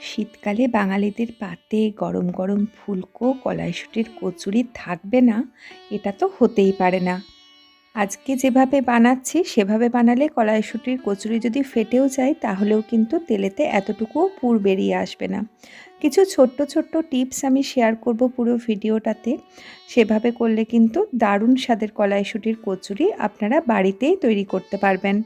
শীতকালে বাঙালিদের পাতে গরম গরম ফুলকো, কলাইশুটির কচুরি থাকবে না, এটা তো হতেই পারে না। আজকে যেভাবে বানাচ্ছি, সেভাবে বানালে কলাইশুটির কচুরি যদি ফেটেও যায়, তাহলেও কিন্তু তেলেতে এতটুকুও পুর বেরিয়ে আসবে না। কিছু ছোট্ট ছোট্ট টিপস আমি শেয়ার করব পুরো ভিডিওটাতে। সেভাবে করলে কিন্তু দারুণ স্বাদের কলাইশুটির কচুরি আপনারা বাড়িতেই তৈরি করতে পারবেন।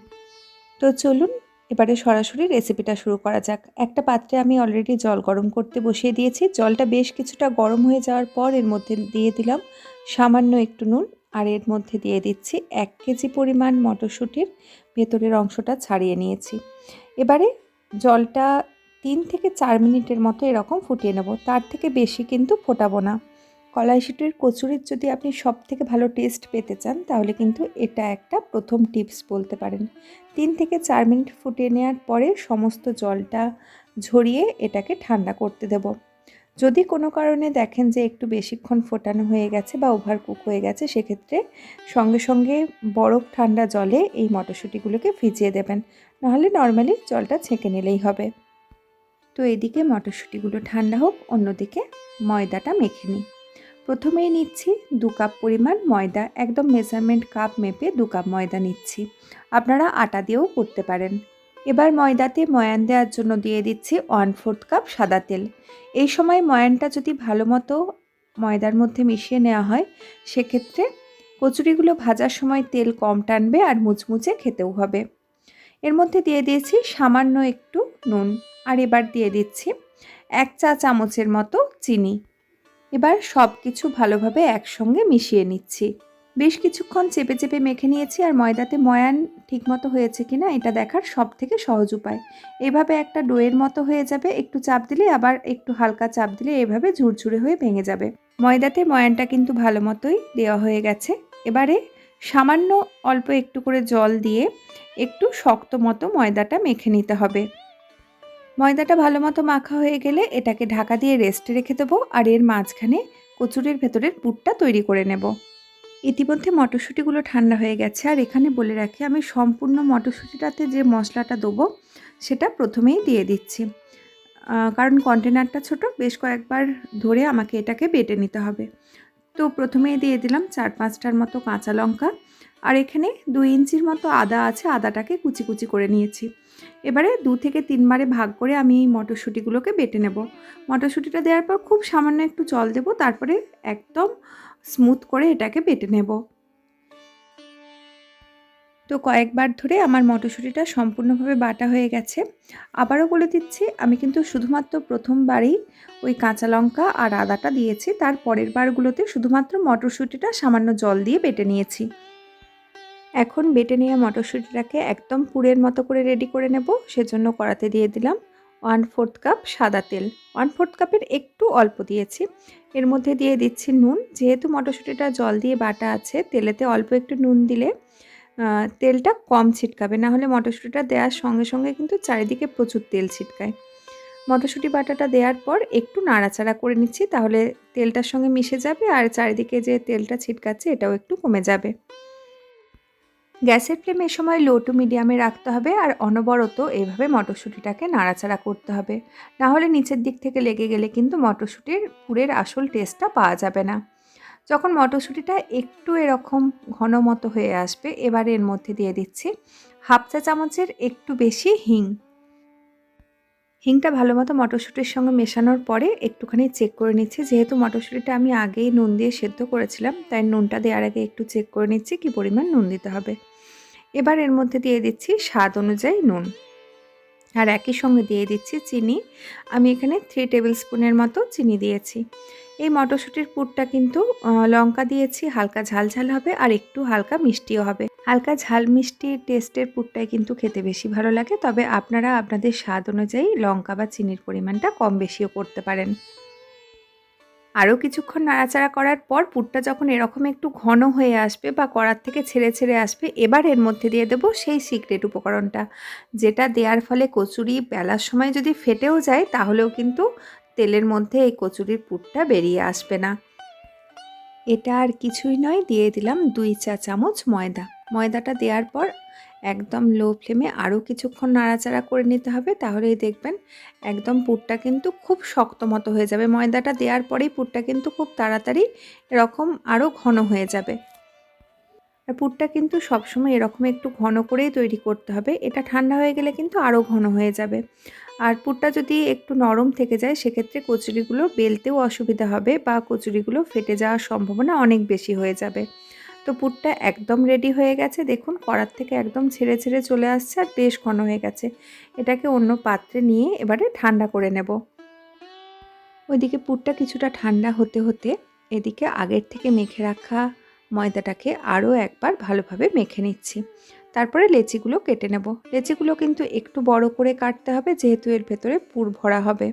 তো চলুন এবারে সরাসরি রেসিপিটা শুরু করা যাক। একটা পাত্রে আমি অলরেডি জল গরম করতে বসিয়ে দিয়েছি। জলটা বেশ কিছুটা গরম হয়ে যাওয়ার পর এর মধ্যে দিয়ে দিলাম সামান্য একটু নুন আর এর মধ্যে দিয়ে দিচ্ছি এক কেজি পরিমাণ মটরশুঁটির ভেতরের অংশটা ছাড়িয়ে নিয়েছি। এবারে জলটা তিন থেকে চার মিনিটের মতো এরকম ফুটিয়ে নেব। তার থেকে বেশি কিন্তু ফোটাবো না। কলাইশুটির কচুরির যদি আপনি সব থেকে ভালো টেস্ট পেতে চান, তাহলে কিন্তু এটা একটা প্রথম টিপস বলতে পারেন। তিন থেকে চার মিনিট ফুটিয়ে নেওয়ার পরে সমস্ত জলটা ঝরিয়ে এটাকে ঠান্ডা করতে দেব। যদি কোনো কারণে দেখেন যে একটু বেশিক্ষণ ফোটানো হয়ে গেছে বা ওভার কুক হয়ে গেছে, সেক্ষেত্রে সঙ্গে সঙ্গে বরফ ঠান্ডা জলে এই মটরশুঁটিগুলোকে ভিজিয়ে দেবেন। নাহলে নর্মালি জলটা ছেঁকে নিলেই হবে। তো এদিকে মটরশুঁটিগুলো ঠান্ডা হোক, অন্যদিকে ময়দাটা মেখে নিই। প্রথমেই নিচ্ছি দু কাপ পরিমাণ ময়দা, একদম মেজারমেন্ট কাপ মেপে দু কাপ ময়দা নিচ্ছি। আপনারা আটা দিয়েও করতে পারেন। এবার ময়দাতে ময়ান দেওয়ার জন্য দিয়ে দিচ্ছি ওয়ান ফোর্থ কাপ সাদা তেল। এই সময় ময়ানটা যদি ভালো মতো ময়দার মধ্যে মিশিয়ে নেওয়া হয়, সেক্ষেত্রে কচুরিগুলো ভাজার সময় তেল কম টানবে আর মুচমুচে খেতেও হবে। এর মধ্যে দিয়ে দিয়েছি সামান্য একটু নুন। আর এবার দিয়ে দিচ্ছি এক চা চামচের মতো চিনি। এবার সব কিছু ভালোভাবে একসঙ্গে মিশিয়ে নিচ্ছি। বেশ কিছুক্ষণ চেপে চেপে মেখে নিয়েছি আর ময়দাতে ময়ান ঠিকমতো হয়েছে কিনা এটা দেখার সব থেকে সহজ উপায়। এভাবে একটা ডোয়ের মতো হয়ে যাবে, একটু চাপ দিলে আবার একটু হালকা চাপ দিলে এভাবে ঝুরঝুরে হয়ে ভেঙে যাবে। ময়দাতে ময়ানটা কিন্তু ভালো মতোই দেওয়া হয়ে গেছে। এবারে সামান্য অল্প একটু করে জল দিয়ে একটু শক্ত মতো ময়দাটা মেখে নিতে হবে। ময়দাটা ভালো মতো মাখা হয়ে গেলে এটাকে ঢাকা দিয়ে রেস্টে রেখে দেবো আর এর মাঝখানে কচুরির ভেতরের পুরটা তৈরি করে নেব। ইতিমধ্যে মটরশুঁটিগুলো ঠান্ডা হয়ে গেছে আর এখানে বলে রাখি আমি সম্পূর্ণ মটরশুঁটিটাতে যে মশলাটা দেবো সেটা প্রথমেই দিয়ে দিচ্ছি। কারণ কন্টেনারটা ছোট, বেশ কয়েকবার ধরে আমাকে এটাকে বেটে নিতে হবে। তো প্রথমেই দিয়ে দিলাম চার পাঁচটার মতো কাঁচা লঙ্কা। আর এখানে দুই ইঞ্চির মতো আদা আছে, আদাটাকে কুচি কুচি করে নিয়েছি। এবারে দু থেকে তিনবারে ভাগ করে আমি এই মটরশুঁটিগুলোকে বেটে নেব। মটরশুঁটিটা দেওয়ার পর খুব সামান্য একটু জল দেব, তারপরে একদম স্মুথ করে এটাকে বেটে নেব। তো কয়েকবার ধরে আমার মটরশুঁটিটা সম্পূর্ণভাবে বাটা হয়ে গেছে। আবারও বলে দিচ্ছি, আমি কিন্তু শুধুমাত্র প্রথমবারেই ওই কাঁচা লঙ্কা আর আদাটা দিয়েছি, তার পরের বারগুলোতে শুধুমাত্র মটরশুঁটিটা সামান্য জল দিয়ে বেটে নিয়েছি। এখন বেটে নেওয়া মটরশুঁটিটাকে একদম পুরের মতো করে রেডি করে নেব, সেজন্য কড়াতে দিয়ে দিলাম ওয়ান ফোর্থ কাপ সাদা তেল। ওয়ান ফোর্থ কাপের একটু অল্প দিয়েছি। এর মধ্যে দিয়ে দিচ্ছি নুন, যেহেতু মটরশুঁটিটা জল দিয়ে বাটা আছে, তেলেতে অল্প একটু নুন দিলে তেলটা কম ছিটকাবে। না হলে মটরশুঁটিটা দেওয়ার সঙ্গে সঙ্গে কিন্তু চারিদিকে প্রচুর তেল ছিটকায়। মটরশুঁটি বাটাটা দেওয়ার পর একটু নাড়াচাড়া করে নিচ্ছি, তাহলে তেলটার সঙ্গে মিশে যাবে আর চারিদিকে যে তেলটা ছিটকাচ্ছে এটাও একটু কমে যাবে। গ্যাসের ফ্লেম এ সময় লো টু মিডিয়ামে রাখতে হবে আর অনবরত এভাবে মটরশুঁটিটাকে নাড়াচাড়া করতে হবে। না হলে নিচের দিক থেকে লেগে গেলে কিন্তু মটরশুঁটির পুরের আসল টেস্টটা পাওয়া যাবে না। যখন মটরশুঁটিটা একটু এরকম ঘন মতো হয়ে আসবে, এবার এর মধ্যে দিয়ে দিচ্ছি হাফ চা চামচের একটু বেশি হিং। হিংটা ভালো মতো মটরশুঁটির সঙ্গে মেশানোর পরে একটুখানি চেক করে নিচ্ছি। যেহেতু মটরশুঁটিটা আমি আগেই নুন দিয়ে সেদ্ধ করেছিলাম, তাই নুনটা দেওয়ার আগে একটু চেক করে নিচ্ছি কি পরিমাণ নুন দিতে হবে। এবার এর মধ্যে দিয়ে দিচ্ছি স্বাদ অনুযায়ী নুন। আর একই সঙ্গে দিয়ে দিচ্ছি চিনি। আমি এখানে থ্রি টেবিল স্পুনের মতো চিনি দিয়েছি। এই মটরশুঁটির পুরটা কিন্তু লঙ্কা দিয়েছি, হালকা ঝাল ঝাল হবে আর একটু হালকা মিষ্টিও হবে। হালকা ঝাল মিষ্টি টেস্টের পুরটাই কিন্তু খেতে বেশি ভালো লাগে, তবে আপনারা আপনাদের স্বাদ অনুযায়ী লঙ্কা বা চিনির পরিমাণটা কম বেশিও করতে পারেন। আরও কিছুক্ষণ নাড়াচাড়া করার পর পুরটা যখন এরকম একটু ঘন হয়ে আসবে বা কড়ার থেকে ছেড়ে ছেড়ে আসবে, এবার এর মধ্যে দিয়ে দেবো সেই সিক্রেট উপকরণটা, যেটা দেওয়ার ফলে কচুরি বেলার সময় যদি ফেটেও যায়, তাহলেও কিন্তু তেলের মধ্যে এই কচুরির পুরটা বেরিয়ে আসবে না। এটা আর কিছুই নয়, দিয়ে দিলাম দুই চা চামচ ময়দা। ময়দাটা দেওয়ার পর একদম লো ফ্লেমে আরও কিছুক্ষণ নাড়াচাড়া করে নিতে হবে। তাহলেই দেখবেন একদম পুরটা কিন্তু খুব শক্ত মতো হয়ে যাবে। ময়দাটা দেওয়ার পরেই পুরটা কিন্তু খুব তাড়াতাড়ি এরকম আরও ঘন হয়ে যাবে। আর পুরটা কিন্তু সবসময় এরকম একটু ঘন করেই তৈরি করতে হবে। এটা ঠান্ডা হয়ে গেলে কিন্তু আরও ঘন হয়ে যাবে। আর পুরটা যদি একটু নরম থেকে যায়, সেক্ষেত্রে কচুরিগুলো বেলতেও অসুবিধা হবে বা কচুরিগুলো ফেটে যাওয়ার সম্ভাবনা অনেক বেশি হয়ে যাবে। তো পুরটা একদম রেডি হয়ে গেছে। দেখুন কড়ার থেকে একদম ছেড়ে ছেড়ে চলে আসছে আর বেশ ঘন হয়ে গেছে। এটাকে অন্য পাত্রে নিয়ে এবারে ঠান্ডা করে নেব। ওইদিকে পুরটা কিছুটা ঠান্ডা হতে হতে এদিকে আগের থেকে মেখে রাখা ময়দাটাকে আরও একবার ভালোভাবে মেখে নিচ্ছি। তারপরে লেচিগুলো কেটে নেব। লেচিগুলো কিন্তু একটু বড় করে কাটতে হবে, যেহেতু এর ভেতরে পুর ভরা হবে।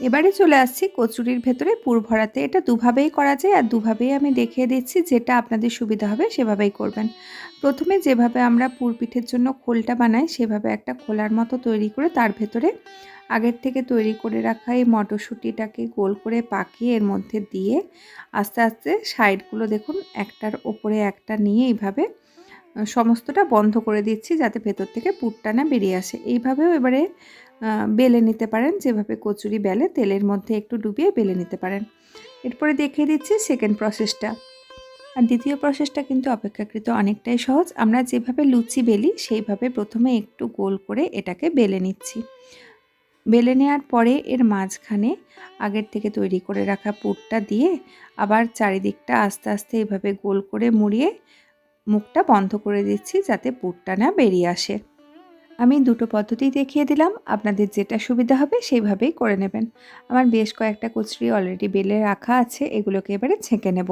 এবারে চলে আসছি কচুরির ভেতরে পুর ভরাতে। এটা দুভাবেই করা যায় আর দুভাবেই আমি দেখিয়ে দিচ্ছি যেটা আপনাদের সুবিধা হবে সেভাবেই করবেন। প্রথমে যেভাবে আমরা পুর পিঠের জন্য খোলটা বানাই সেভাবে একটা খোলার মতো তৈরি করে তার ভেতরে আগের থেকে তৈরি করে রাখা এই মটরশুঁটিটাকে গোল করে পাকিয়ে এর মধ্যে দিয়ে আস্তে আস্তে সাইডগুলো দেখুন একটার ওপরে একটা নিয়ে এইভাবে সমস্তটা বন্ধ করে দিচ্ছি যাতে ভেতর থেকে পুরটা না বেরিয়ে আসে। এইভাবেও এবারে বেলে নিতে পারেন। যেভাবে কচুরি বেলে, তেলের মধ্যে একটু ডুবিয়ে বেলে নিতে পারেন। এরপরে দেখিয়ে দিচ্ছি সেকেন্ড প্রসেসটা আর দ্বিতীয় প্রসেসটা কিন্তু অপেক্ষাকৃত অনেকটাই সহজ। আমরা যেভাবে লুচি বেলি, সেইভাবে প্রথমে একটু গোল করে এটাকে বেলে নিচ্ছি। বেলে নেওয়ার পরে এর মাঝখানে আগের থেকে তৈরি করে রাখা পুরটা দিয়ে আবার চারিদিকটা আস্তে আস্তে এভাবে গোল করে মুড়িয়ে মুখটা বন্ধ করে দিচ্ছি যাতে পুরটা না বেরিয়ে আসে। আমি দুটো পদ্ধতি দেখিয়ে দিলাম। আপনাদের যেটা সুবিধা হবে সেইভাবেই করে নেবেন। আমার বেশ কয়েকটা কচুরি অলরেডি বেলে রাখা আছে, এগুলোকে এবারে ছেঁকে নেব।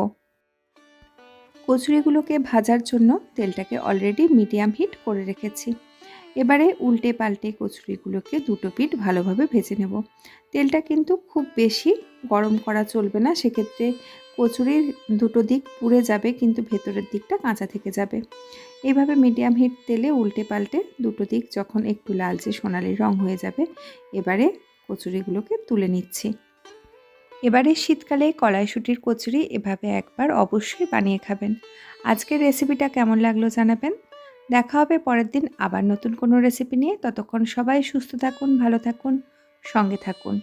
কচুরিগুলোকে ভাজার জন্য তেলটাকে অলরেডি মিডিয়াম হিট করে রেখেছি। এবারে উল্টে পাল্টে কচুরিগুলোকে দুটো পিঠ ভালোভাবে ভেজে নেব। তেলটা কিন্তু খুব বেশি গরম করা চলবে না, সেক্ষেত্রে কচুরির দুটো দিক পুড়ে যাবে, কিন্তু ভেতরের দিকটা কাঁচা থেকে যাবে। এইভাবে মিডিয়াম হিট তেলে উল্টে পাল্টে দুটো দিক যখন একটু লালচে সোনালি রং হয়ে যাবে, এবারে কচুরিগুলোকে তুলে নিচ্ছি। এবারে শীতকালে কলাইশুটির কচুরি এভাবে একবার অবশ্যই বানিয়ে খাবেন। আজকের রেসিপিটা কেমন লাগল জানাবেন। দেখা হবে পরের দিন আবার নতুন কোনো রেসিপি নিয়ে। ততক্ষণ সবাই সুস্থ থাকুন, ভালো থাকুন, সঙ্গে থাকুন।